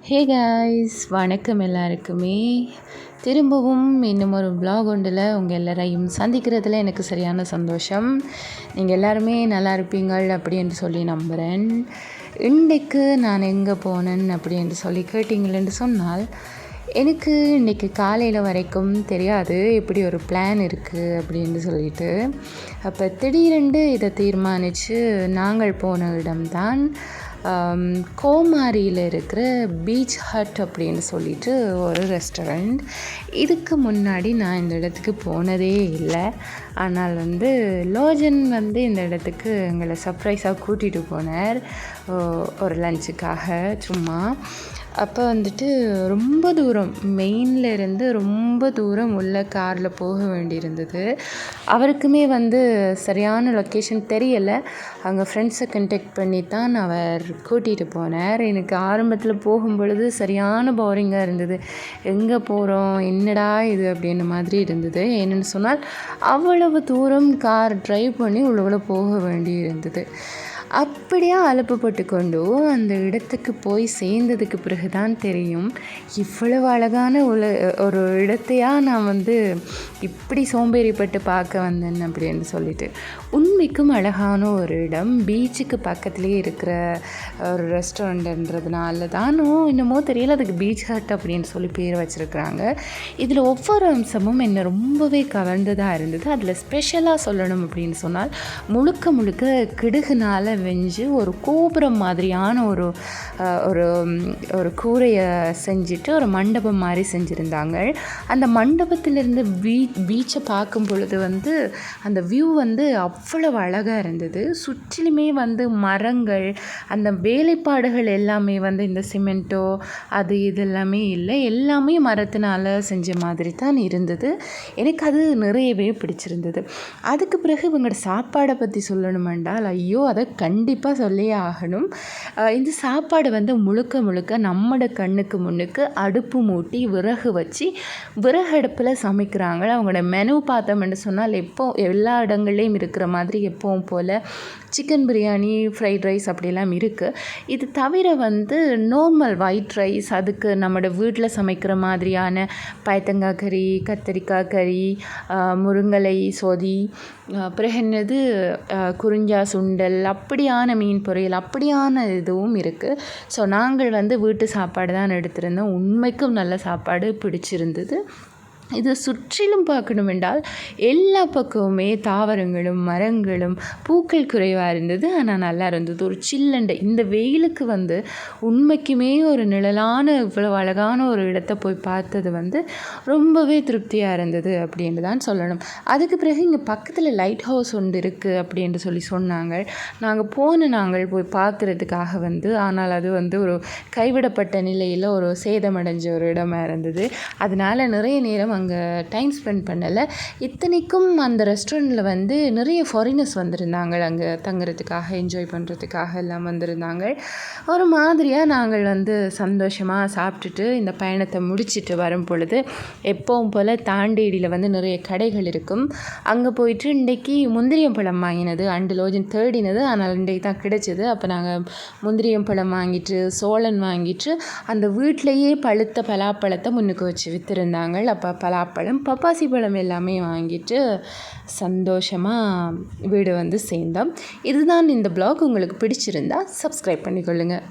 Hey guys வணக்கம் எல்லாருக்குமே. திரும்பவும் இன்னும் ஒரு vlog ஒன்றில் உங்கள் எல்லாரையும் சந்திக்கிறதுல எனக்கு சரியான சந்தோஷம். நீங்கள் எல்லாருமே நல்லா இருப்பீங்கள் அப்படின்னு சொல்லி நம்புகிறேன் இன்றைக்கு நான் எங்கே போனேன் அப்படின்னு சொல்லி கேட்டிங்களேன்னு சொன்னால் எனக்கு இன்றைக்கி காலையில் வரைக்கும் தெரியாது இப்படி ஒரு பிளான் இருக்குது அப்படின்னு சொல்லிட்டு. அப்போ திடீரென்று இதை தீர்மானித்து நாங்கள் போன இடம்தான். கோமாரியில் இருக்கிற பீச் ஹட் அப்படின்னு சொல்லிட்டு ஒரு ரெஸ்டாரண்ட். இதுக்கு முன்னாடி நான் இந்த இடத்துக்கு போனதே இல்லை. ஆனால் வந்து லோஜன் வந்து இந்த இடத்துக்கு எங்களை சர்ப்ரைஸாக கூட்டிகிட்டு போனார். ஒரு லஞ்சுக்காக சும்மா. அப்போ வந்துட்டு ரொம்ப தூரம் மெயினில் இருந்து ரொம்ப தூரம் உள்ள காரில் போக வேண்டியிருந்தது. அவருக்குமே வந்து சரியான லொக்கேஷன் தெரியலை. அங்கே ஃப்ரெண்ட்ஸை கண்டெக்ட் பண்ணி தான் அவர் கூட்டிகிட்டு போனார். எனக்கு ஆரம்பத்தில் போகும் பொழுது சரியான போரிங்காக இருந்தது. எங்கே போகிறோம் என்னடா இது அப்படின்னு மாதிரி இருந்தது. என்னென்னு சொன்னால் அவ்வளவு தூரம் கார் ட்ரைவ் பண்ணி உள்ளுக்குள்ளே போக வேண்டி இருந்தது அப்படியே அலுப்புப்பட்டு கொண்டு அந்த இடத்துக்கு போய் சேர்ந்ததுக்கு பிறகு தான் தெரியும். இவ்வளவு அழகான உல ஒரு இடத்தையா நான் வந்து இப்படி சோம்பேறிப்பட்டு பார்க்க வந்தேன் அப்படின்னு சொல்லிட்டு. உண்மைக்கும் அழகான ஒரு இடம். பீச்சுக்கு பக்கத்துலேயே இருக்கிற ஒரு ரெஸ்டாரண்ட்ன்றதுனால தானோ என்னமோ தெரியல. அதுக்கு பீச் ஹட் அப்படின்னு சொல்லி பேர் வச்சுருக்குறாங்க. இதில் ஒவ்வொரு அம்சமும் என்னை ரொம்பவே கவர்ந்ததாக இருந்தது. அதில் ஸ்பெஷலாக சொல்லணும் அப்படின்னு சொன்னால் முழுக்க முழுக்க கிடுகுனால் வெஞ்சு ஒரு கோபுரம் மாதிரியான ஒரு ஒரு ஒரு கூரையை செஞ்சுட்டு ஒரு மண்டபம் மாதிரி செஞ்சுருந்தாங்க. அந்த மண்டபத்திலிருந்து பீ பீச்சை பார்க்கும் பொழுது வந்து அந்த வியூ வந்து அவ்வளவு அழகாக இருந்தது. சுற்றிலுமே வந்து மரங்கள் அந்த வேலைப்பாடுகள் எல்லாமே வந்து இந்த சிமெண்ட்டோ அது இது எல்லாமே இல்லை. எல்லாமே மரத்தினால் செஞ்ச மாதிரி தான் இருந்தது. எனக்கு அது நிறையவே பிடிச்சிருந்தது. அதுக்கு பிறகு இவங்களோட சாப்பாடை பற்றி சொல்லணுமென்றால் ஐயோ அதை கண்டிப்பாக சொல்லியே ஆகணும். இந்த சாப்பாடு வந்து முழுக்க முழுக்க நம்மட கண்ணுக்கு முன்னுக்கு அடுப்பு மூட்டி விறகு வச்சு விறகு அடுப்பில் சமைக்கிறாங்க அவங்களோட மெனு பார்த்தோம்னு சொன்னால் எப்போ எல்லா இடங்கள்லேயும் இருக்கிற மாதிரி எப்பவும் போல் சிக்கன் பிரியாணி ஃப்ரைட் ரைஸ் அப்படிலாம் இருக்குது இது தவிர வந்து நார்மல் ஒயிட் ரைஸ் அதுக்கு நம்மளோட வீட்டில் சமைக்கிற மாதிரியான பயத்தங்காய் கறி கத்தரிக்காய் கறி முருங்கலை சொதி பிறகு என்னது குறிஞ்சா சுண்டல் அப்படி அப்படியான மீன் பொரியல் அப்படியான இதுவும் இருக்குது ஸோ நாங்கள் வந்து வீட்டு சாப்பாடு தான் எடுத்திருந்தோம். உண்மைக்கும் நல்ல சாப்பாடு பிடிச்சிருந்தது. இது சுற்றிலும் பார்க்கணும் என்றால் எல்லா பக்கமுமே தாவரங்களும் மரங்களும் பூக்கள் குறைவாக இருந்தது. ஆனால் நல்லா இருந்தது. ஒரு சில்லண்டை. இந்த வெயிலுக்கு வந்து உண்மைக்குமே ஒரு நிழலான இவ்வளோ அழகான ஒரு இடத்த போய் பார்த்தது வந்து ரொம்பவே திருப்தியாக இருந்தது அப்படின்னு தான் சொல்லணும். அதுக்கு பிறகு இங்கே பக்கத்தில் லைட் ஹவுஸ் ஒன்று இருக்குது அப்படின்ட்டு சொல்லி சொன்னாங்க. நாங்கள் போன நாங்கள் போய் பார்க்குறதுக்காக வந்து ஆனால் அது வந்து ஒரு கைவிடப்பட்ட நிலையில் ஒரு சேதமடைஞ்ச ஒரு இடமா இருந்தது. அதனால் நிறைய நேரம் அங்கே டைம் ஸ்பெண்ட் பண்ணலை. இத்தனைக்கும் அந்த ரெஸ்டாரண்ட்டில் வந்து நிறைய ஃபாரினர்ஸ் வந்திருந்தாங்க. அங்கே தங்குறதுக்காக என்ஜாய் பண்ணுறதுக்காக எல்லாம் வந்திருந்தாங்க. ஒரு மாதிரியாக நாங்கள் வந்து சந்தோஷமாக சாப்பிட்டுட்டு இந்த பயணத்தை முடிச்சுட்டு வரும் பொழுது எப்பவும் போல் தாண்டேடியில் வந்து நிறைய கடைகள் இருக்கும். அங்கே போயிட்டு இன்றைக்கி முந்திரியம் பழம் வாங்கினது. அண்டு லோஜன் தேடினது. ஆனால் இன்றைக்கு தான் கிடைச்சது. அப்போ நாங்கள் முந்திரியம் பழம் வாங்கிட்டு சோளன் வாங்கிட்டு அந்த வீட்டிலையே பழுத்த பலாப்பழத்தை முன்னுக்கு வச்சு விற்றுருந்தாங்க அப்போ பலாப்பழம் பப்பாசி பழம் எல்லாமே வாங்கிட்டு சந்தோஷமாக வீடு வந்து சேர்ந்தோம். இதுதான் இந்த ப்ளாக் உங்களுக்கு பிடிச்சிருந்தா சப்ஸ்கிரைப் பண்ணிக்கொள்ளுங்கள்